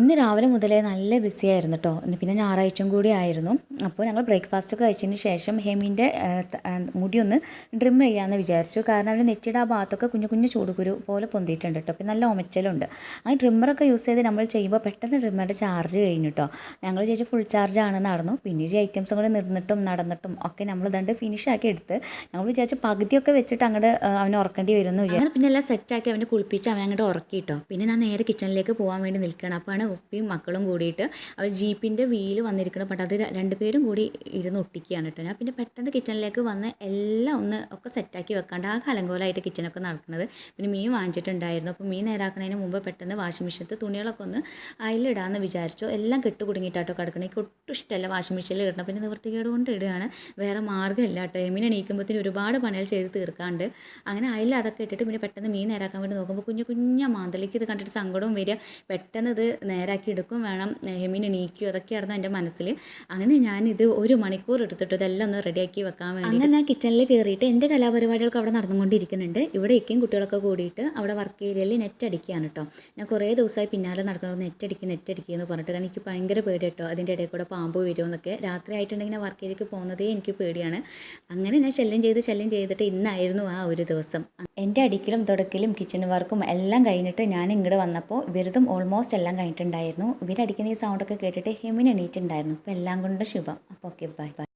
ഇന്ന് രാവിലെ മുതലേ നല്ല ബിസി ആയിരുന്നു കേട്ടോ പിന്നെ ഞായറാഴ്ചയും കൂടി ആയിരുന്നു. അപ്പോൾ ഞങ്ങൾ ബ്രേക്ക്ഫാസ്റ്റ് ഒക്കെ കഴിച്ചതിന് ശേഷം ഹെമിന്റെ മുടി ഒന്ന് ട്രിം ചെയ്യാമെന്ന് വിചാരിച്ചു. കാരണം അവന്റെ നെറ്റിയുടെ ആ ഭാഗത്തൊക്കെ കുഞ്ഞു കുഞ്ഞു ചൂടുകുരു പോലെ പൊന്തിയിട്ടുണ്ട് കേട്ടോ പിന്നെ നല്ല ഒമച്ചലുണ്ട്. ആ ട്രിമ്മറൊക്കെ യൂസ് ചെയ്ത് നമ്മൾ ചെയ്യുമ്പോൾ പെട്ടെന്ന് ട്രിമ്മറുടെ ചാർജ് കഴിഞ്ഞു കേട്ടോ ഞങ്ങൾ ചേച്ചി ഫുൾ ചാർജ് ആണ് നടന്നു. പിന്നെ ഈ ഐറ്റംസും കൂടെ നിന്നിട്ടും നടന്നിട്ടും ഒക്കെ നമ്മൾ ദണ്ട് ഫിനിഷ് ആക്കി എടുത്ത് ഞങ്ങൾ വിചാരിച്ചു പകുതിയൊക്കെ വെച്ചിട്ട് അങ്ങോട്ട് അവനെ ഉറക്കേണ്ടി വരുമെന്ന് വിചാരിച്ചു. പിന്നെ എല്ലാം സെറ്റാക്കി അവനെ കുളിപ്പിച്ച് അവനെ അങ്ങോട്ട് ഉറക്കി കേട്ടോ പിന്നെ ഞാൻ നേരെ കിച്ചണിലേക്ക് പോകാൻ വേണ്ടി നിൽക്കുകയാണ് അപ്പോഴാണ് ഉപ്പിയും മക്കളും കൂടിയിട്ട് അവർ ജീപ്പിന്റെ വീൽ വന്നിരിക്കണം പട്ട് അത് രണ്ട് രണ്ടുപേരും കൂടി ഇരുന്ന് ഒട്ടിക്കുകയാണ് കേട്ടോ. ഞാൻ പിന്നെ പെട്ടെന്ന് കിച്ചണിലേക്ക് വന്ന് എല്ലാം ഒന്ന് ഒക്കെ സെറ്റാക്കി വെക്കാണ്ട് ആ കലങ്കോലായിട്ട് കിച്ചണൊക്കെ നടക്കുന്നത്. പിന്നെ മീൻ വാങ്ങിച്ചിട്ടുണ്ടായിരുന്നു. അപ്പോൾ മീൻ നേരാക്കുന്നതിന് മുമ്പ് പെട്ടെന്ന് വാഷിംഗ് മെഷീനത്ത് തുണികളൊക്കെ ഒന്ന് അതിലിടാമെന്ന് വിചാരിച്ചു. എല്ലാം കെട്ട് കുടുങ്ങിയിട്ടാട്ടോ കിടക്കണം. എനിക്ക് ഒട്ടും ഇഷ്ടമല്ല വാഷിംഗ് മെഷീനിൽ ഇടണം പിന്നെ നിവൃത്തികേട് കൊണ്ട് ഇടുകയാണ്. വേറെ മാർഗമില്ല കേട്ടോ. എമീൻ എണീക്കുമ്പോഴത്തേന് ഒരുപാട് പണികൾ ചെയ്ത് തീർക്കാണ്ട് അങ്ങനെ അതിൽ അതൊക്കെ ഇട്ടിട്ട് പിന്നെ പെട്ടെന്ന് മീൻ നേരാക്കാൻ വേണ്ടി നോക്കുമ്പോൾ കുഞ്ഞു കുഞ്ഞ മാന്തളിക്ക് ഇത് കണ്ടിട്ട് സങ്കടവും വരിക. പെട്ടെന്ന് ഇത് നേരാക്കി എടുക്കും. വേണം ഹെമീൻ എണീക്കും അതൊക്കെയായിരുന്നു എന്റെ മനസ്സിൽ. അങ്ങനെ ഞാനിത് ഒരു മണിക്കൂർ എടുത്തിട്ട് ഇതെല്ലാം ഒന്ന് റെഡിയാക്കി വെക്കാൻ വേണ്ടി അങ്ങനെ ഞാൻ കിച്ചണിൽ കയറിയിട്ട് എന്റെ കലാപരിപാടികളൊക്കെ അവിടെ നടന്നുകൊണ്ടിരിക്കുന്നുണ്ട്. ഇവിടെ ഇക്കയും കുട്ടികളൊക്കെ കൂടിയിട്ട് അവിടെ വർക്ക് ഏരിയയിൽ നെറ്റ് അടിക്കുകയാണ് കേട്ടോ ഞാൻ കുറേ ദിവസമായി പിന്നാലെ നടക്കുന്നത് നെറ്റ് അടിക്കുക നെറ്റ് അടിക്കുക എന്ന് പറഞ്ഞിട്ട് കാരണം എനിക്ക് ഭയങ്കര പേടി കേട്ടോ അതിന്റെ ഇടയിൽ കൂടെ പാമ്പ് വരുമെന്നൊക്കെ രാത്രി ആയിട്ടുണ്ടെങ്കിൽ വർക്ക് ഏരിയയ്ക്ക് പോകുന്നതേ എനിക്ക് പേടിയാണ്. അങ്ങനെ ഞാൻ ശല്യം ചെയ്ത് ശല്യം ചെയ്തിട്ട് ഇന്നായിരുന്നു ആ ഒരു ദിവസം. എന്റെ അടിക്കലും തുടക്കലും കിച്ചൺ വർക്കും എല്ലാം കഴിഞ്ഞിട്ട് ഞാൻ ഇങ്ങോട്ട് വന്നപ്പോൾ വെറുതും ഓൾമോസ്റ്റ് എല്ലാം കഴിഞ്ഞിട്ടുണ്ടായിരുന്നു ഇവരടിക്കുന്ന ഈ സൗണ്ടൊക്കെ കേട്ടിട്ട് ഹെമിൻ എണീറ്റുണ്ടായിരുന്നു അപ്പോൾ എല്ലാം കൊണ്ടും ശുഭം. അപ്പോൾ ഓക്കെ ബൈ ബൈ